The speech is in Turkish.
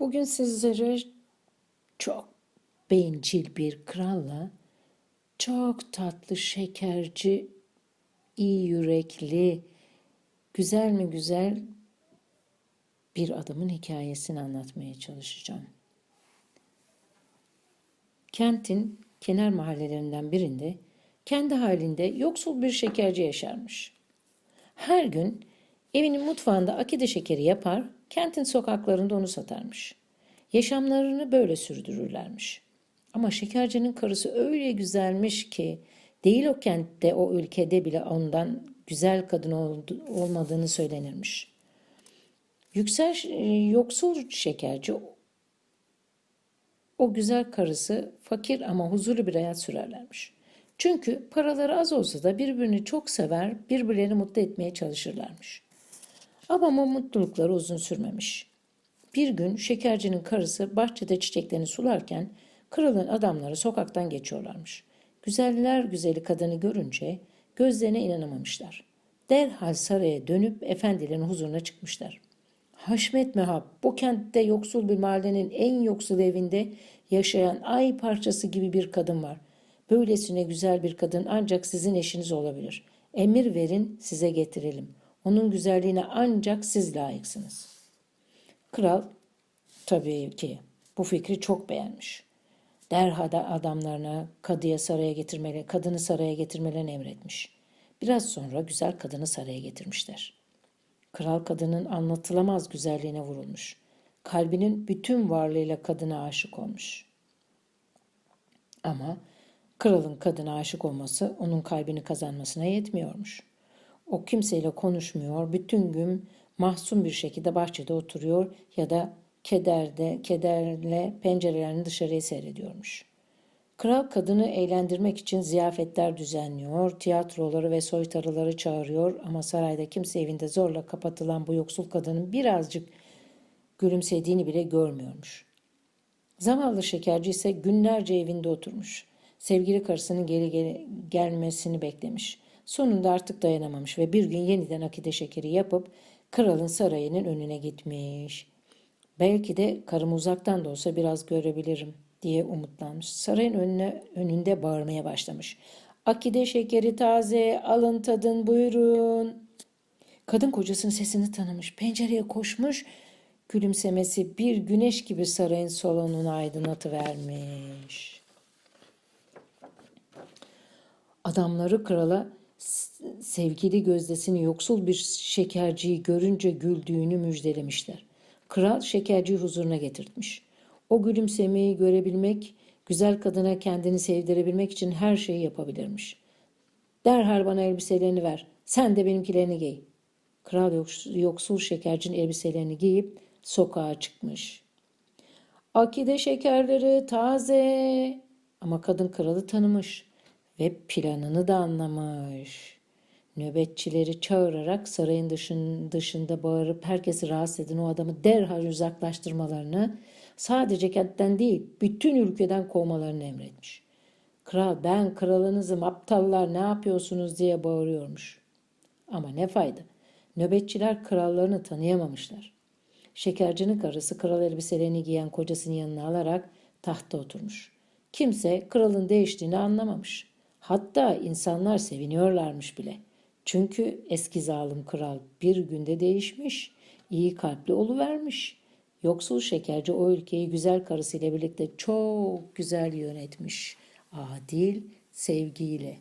Bugün sizlere çok bencil bir kralla çok tatlı, şekerci, iyi yürekli, güzel mi güzel bir adamın hikayesini anlatmaya çalışacağım. Kentin kenar mahallelerinden birinde kendi halinde yoksul bir şekerci yaşarmış. Her gün evinin mutfağında akide şekeri yapar, kentin sokaklarında onu satarmış. Yaşamlarını böyle sürdürürlermiş. Ama şekercinin karısı öyle güzelmiş ki değil o kentte o ülkede bile ondan güzel kadın oldu- olmadığını söylenirmiş. Yüksel e, yoksul şekerci o güzel karısı fakir ama huzurlu bir hayat sürerlermiş. Çünkü paraları az olsa da birbirini çok sever, birbirlerini mutlu etmeye çalışırlarmış. Ama bu mutlulukları uzun sürmemiş. Bir gün şekercinin karısı bahçede çiçeklerini sularken kralın adamları sokaktan geçiyorlarmış. Güzeller güzeli kadını görünce gözlerine inanamamışlar. Derhal saraya dönüp efendilerin huzuruna çıkmışlar. Haşmet Mehab bu kentte yoksul bir mahallenin en yoksul evinde yaşayan ay parçası gibi bir kadın var. Böylesine güzel bir kadın ancak sizin eşiniz olabilir. Emir verin size getirelim. Onun güzelliğine ancak siz layıksınız. Kral tabii ki bu fikri çok beğenmiş. Derhal adamlarına kadıya saraya getirmeli, kadını saraya getirmelerini emretmiş. Biraz sonra güzel kadını saraya getirmişler. Kral kadının anlatılamaz güzelliğine vurulmuş. Kalbinin bütün varlığıyla kadına aşık olmuş. Ama kralın kadına aşık olması onun kalbini kazanmasına yetmiyormuş. O kimseyle konuşmuyor, bütün gün mahzun bir şekilde bahçede oturuyor ya da kederde, kederle pencerelerini dışarıya seyrediyormuş. Kral kadını eğlendirmek için ziyafetler düzenliyor, tiyatroları ve soytarıları çağırıyor ama sarayda kimse evinde zorla kapatılan bu yoksul kadının birazcık gülümsediğini bile görmüyormuş. Zavallı şekerci ise günlerce evinde oturmuş. Sevgili karısının geri gel- gelmesini beklemiş. Sonunda artık dayanamamış ve bir gün yeniden akide şekeri yapıp kralın sarayının önüne gitmiş. Belki de karımı uzaktan da olsa biraz görebilirim diye umutlanmış. Sarayın önüne, önünde bağırmaya başlamış. Akide şekeri taze, alın tadın buyurun. Kadın kocasının sesini tanımış. Pencereye koşmuş. Gülümsemesi bir güneş gibi sarayın salonunu aydınlatıvermiş. Adamları krala sevgili gözdesini yoksul bir şekerciyi görünce güldüğünü müjdelemişler. Kral şekerciyi huzuruna getirtmiş. O gülümsemeyi görebilmek, güzel kadına kendini sevdirebilmek için her şeyi yapabilirmiş. Derhal bana elbiselerini ver, sen de benimkilerini giy. Kral yoks- yoksul şekercinin elbiselerini giyip sokağa çıkmış. Akide şekerleri taze. Ama kadın kralı tanımış ve planını da anlamış. Nöbetçileri çağırarak sarayın dışın, dışında bağırıp herkesi rahatsız eden o adamı derhal uzaklaştırmalarını sadece kentten değil bütün ülkeden kovmalarını emretmiş. Kral ben kralınızım aptallar ne yapıyorsunuz diye bağırıyormuş. Ama ne fayda. Nöbetçiler krallarını tanıyamamışlar. Şekercinin karısı kral elbiselerini giyen kocasının yanına alarak tahta oturmuş. Kimse kralın değiştiğini anlamamış. Hatta insanlar seviniyorlarmış bile. Çünkü eski zalim kral bir günde değişmiş, iyi kalpli oluvermiş. Yoksul şekerci o ülkeyi güzel karısıyla birlikte çok güzel yönetmiş. Adil, sevgiyle.